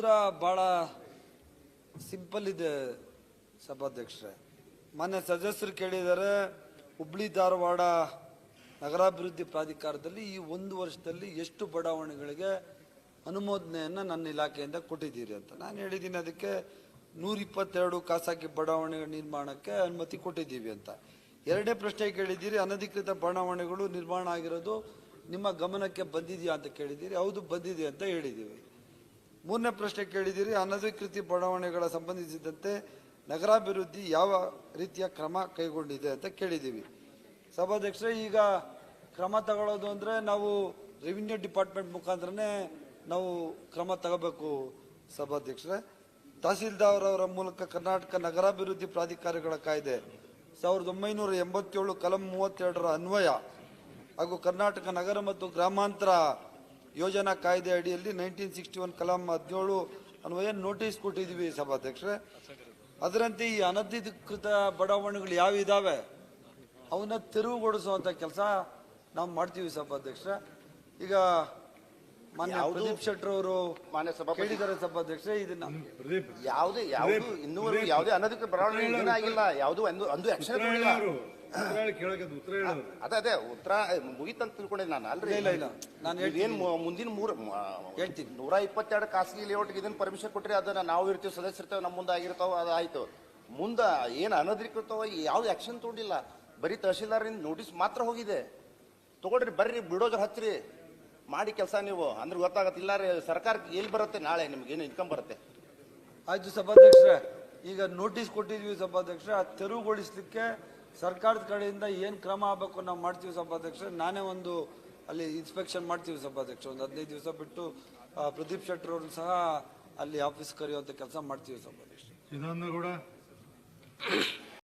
ಉತ್ತರ ಬಹಳ ಸಿಂಪಲ್ ಇದೆ ಸಭಾಧ್ಯಕ್ಷರೇ. ಮೊನ್ನೆ ಸದಸ್ಯರು ಕೇಳಿದ್ದಾರೆ, ಹುಬ್ಳಿ ಧಾರವಾಡ ನಗರಾಭಿವೃದ್ಧಿ ಪ್ರಾಧಿಕಾರದಲ್ಲಿ ಈ ಒಂದು ವರ್ಷದಲ್ಲಿ ಎಷ್ಟು ಬಡಾವಣೆಗಳಿಗೆ ಅನುಮೋದನೆಯನ್ನು ನನ್ನ ಇಲಾಖೆಯಿಂದ ಕೊಟ್ಟಿದ್ದೀರಿ ಅಂತ. ನಾನು ಹೇಳಿದ್ದೀನಿ ಅದಕ್ಕೆ ನೂರಿಪ್ಪತ್ತೆರಡು ಖಾಸಗಿ ಬಡಾವಣೆಗಳ ನಿರ್ಮಾಣಕ್ಕೆ ಅನುಮತಿ ಕೊಟ್ಟಿದ್ದೀವಿ ಅಂತ. ಎರಡನೇ ಪ್ರಶ್ನೆ ಕೇಳಿದ್ದೀರಿ, ಅನಧಿಕೃತ ಬಡಾವಣೆಗಳು ನಿರ್ಮಾಣ ಆಗಿರೋದು ನಿಮ್ಮ ಗಮನಕ್ಕೆ ಬಂದಿದೆಯಾ ಅಂತ ಕೇಳಿದ್ದೀರಿ. ಹೌದು, ಬಂದಿದೆ ಅಂತ ಹೇಳಿದ್ದೀವಿ. ಮೂರನೇ ಪ್ರಶ್ನೆ ಕೇಳಿದ್ದೀರಿ. ಅನಧಿಕೃತ ಬಡಾವಣೆಗಳ ಸಂಬಂಧಿಸಿದಂತೆ ನಗರಾಭಿವೃದ್ಧಿ ಯಾವ ರೀತಿಯ ಕ್ರಮ ಕೈಗೊಂಡಿದೆ ಅಂತ ಕೇಳಿದ್ದೀವಿ. ಸಭಾಧ್ಯಕ್ಷರೇ, ಈಗ ಕ್ರಮ ತಗೊಳ್ಳೋದು ಅಂದರೆ ನಾವು ರೆವಿನ್ಯೂ ಡಿಪಾರ್ಟ್ಮೆಂಟ್ ಮುಖಾಂತರನೇ ನಾವು ಕ್ರಮ ತಗೋಬೇಕು ಸಭಾಧ್ಯಕ್ಷರೇ. ತಹಸೀಲ್ದಾರ್ ಅವರ ಮೂಲಕ ಕರ್ನಾಟಕ ನಗರಾಭಿವೃದ್ಧಿ ಪ್ರಾಧಿಕಾರಗಳ ಕಾಯ್ದೆ ಸಾವಿರದ ಒಂಬೈನೂರ ಎಂಬತ್ತೇಳು, ಕಲಂ ಮೂವತ್ತೆರಡರ ಅನ್ವಯ ಹಾಗೂ ಕರ್ನಾಟಕ ನಗರ ಮತ್ತು ಗ್ರಾಮಾಂತರ ಯೋಜನಾ ಕಾಯ್ದೆ ಅಡಿಯಲ್ಲಿ ನೈನ್ಟೀನ್ ಸಿಕ್ಸ್ಟಿ ಒನ್ ಕಲಂ ಹದಿನೇಳು ಅನ್ವಯ ನೋಟಿಸ್ ಕೊಟ್ಟಿದ್ದೀವಿ ಸಭಾಧ್ಯಕ್ಷರೇ. ಅದರಂತೆ ಈ ಅನಧಿಕೃತ ಬಡಾವಣೆಗಳು ಯಾವಿದ್ದಾವೆ ಇದಾವೆ? ಅವನ್ನ ತೆರವುಗೊಳಿಸುವಂಥ ಕೆಲಸ ನಾವು ಮಾಡ್ತೀವಿ ಸಭಾಧ್ಯಕ್ಷರೇ. ಈಗ ಮಾನ್ಯ ಯಾವುದು- ಪ್ರದೀಪ್ ಶೆಟ್ಟರ್ ಅವರು ಮಾನ್ಯ ಸಭಾಪತಿ ಕೇಳಿದ್ದಾರೆ ಸಭಾಧ್ಯಕ್ಷರೇ ಇದನ್ನ ಯಾವುದೇ ಯಾವುದು ಇನ್ನೂವರೆಗೂ ಯಾವುದೇ ಅನಧಿಕೃತ ಬಡಾವಣೆ ಆಗಿಲ್ಲ ಯಾವುದು ಒಂದು ಒಂದು ಆಕ್ಷನ್ ಅದೇ ಅದೇ ಉತ್ತರ ಮುಗಿತಂತ ತಿಳ್ಕೊಂಡಿದ್ದೆ ನಾನು ಅಲ್ರಿ. ಇಲ್ಲ ಇಲ್ಲ ನಾನು ಏನ್ ಮುಂದಿನ ಮೂರು ಹೇಳ್ತೀನಿ. ನೂರ ಇಪ್ಪತ್ತೆರಡು ಖಾಸಗಿ ಲೇಔಟ್ ಇದನ್ನ ಪರ್ಮಿಷನ್ ಕೊಟ್ಟರೆ ಅದನ್ನ ನಾವು ಇರ್ತೀವಿ ಸದಸ್ಯರ್ತೇವೆ ನಮ್ಮ ಮುಂದೆ ಆಗಿರ್ತಾವ ಅದು ಆಯ್ತು. ಮುಂದ ಏನು ಅನಧಿಕೃತವ ಯಾವ್ದು ಆಕ್ಷನ್ ತಗೊಂಡಿಲ್ಲ ಬರೀ ತಹಶೀಲ್ದಾರಿಂದ ನೋಟಿಸ್ ಮಾತ್ರ ಹೋಗಿದೆ. ತಗೊಳ್ರಿ ಬರ್ರಿ ಬಿಡೋದ್ರ ಹಚ್ಚ್ರಿ ಮಾಡಿ ಕೆಲಸ ನೀವು ಅಂದ್ರೆ ಗೊತ್ತಾಗತ್ತಿಲ್ಲ ರೀ ಸರ್ಕಾರಕ್ಕೆ ಎಲ್ಲಿ ಬರುತ್ತೆ ನಾಳೆ ನಿಮ್ಗೆ ಏನು ಇನ್ಕಮ್ ಬರುತ್ತೆ? ಆಯ್ತು ಸಭಾಧ್ಯಕ್ಷರೇ ಈಗ ನೋಟಿಸ್ ಕೊಟ್ಟಿದ್ವಿ ಸಭಾಧ್ಯಕ್ಷ ತೆರವುಗೊಳಿಸ್ಲಿಕ್ಕೆ ಸರ್ಕಾರದ ಕಡೆಯಿಂದ ಏನು ಕ್ರಮ ಆಗಬೇಕು ನಾವು ಮಾಡ್ತೀವಿ ಸಭಾಧ್ಯಕ್ಷ ನಾನೇ ಒಂದು ಅಲ್ಲಿ ಇನ್ಸ್ಪೆಕ್ಷನ್ ಮಾಡ್ತೀವಿ ಸಭಾಧ್ಯಕ್ಷ ಒಂದು ಹದಿನೈದು ದಿವಸ ಬಿಟ್ಟು ಪ್ರದೀಪ್ ಶೆಟ್ಟರ್ ಅವ್ರನ್ನ ಸಹ ಅಲ್ಲಿ ಆಫೀಸ್ ಕರೆಯುವಂಥ ಕೆಲಸ ಮಾಡ್ತೀವಿ ಸಭಾಧ್ಯಕ್ಷ ಇದೊಂದು ಗೌಡ